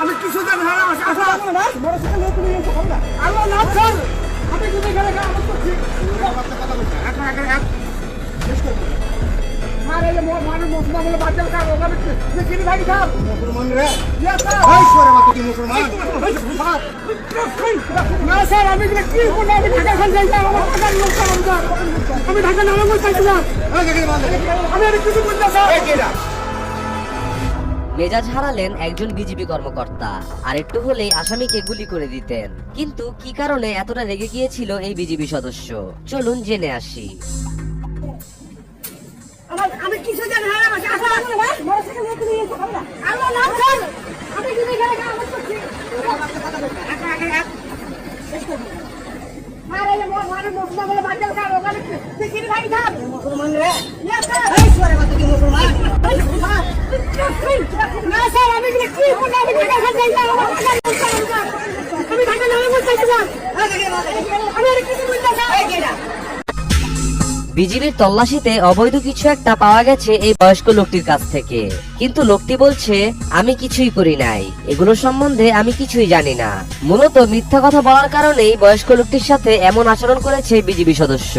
আমি কিছু জানি না আমার আশা আছে না মোটরসাইকেল নিয়ে তুমি এসে খাবে না আল্লাহ না স্যার আমি কিন্তু এখানে আমার এখন এক শেষ আমি ঢাকা নামাবো চাইছি আমি আর কিছু বলতে স্যার মেজাজ হারালেন একজন বিজেপি কর্মকর্তা। আর একটু হলেই আসামিকে গুলি করে দিতেন। কিন্তু কি কারণে এতটা রেগে গিয়েছিল এই বিজেপি সদস্য? চলুন জেনে আসি। কিছু জানি না আমার আশা আছে না মোটরসাইকেল নিয়ে তুমি এসে খাবে না। আল্লাহ না স্যার আমি কিন্তু এখানে আমার করছি। এখন এখন এক শেষ করব। মারে যে মোর ওখানে মুসলমান রে? স্যার সরে কি মুসলমান? না স্যার আমি কি আমি না টাকা না আমি আর কিছু বলতে স্যার বিজিবির তল্লাশিতে অবৈধ কিছু একটা পাওয়া গেছে এই বয়স্ক লোকটির কাছ থেকে। কিন্তু লোকটি বলছে, আমি কিছুই করি নাই। এগুলো সম্বন্ধে আমি কিছুই জানি না। মূলত মিথ্যা কথা বলার কারণেই বয়স্ক লোকটির সাথে এমন আচরণ করেছে বিজিবি সদস্য।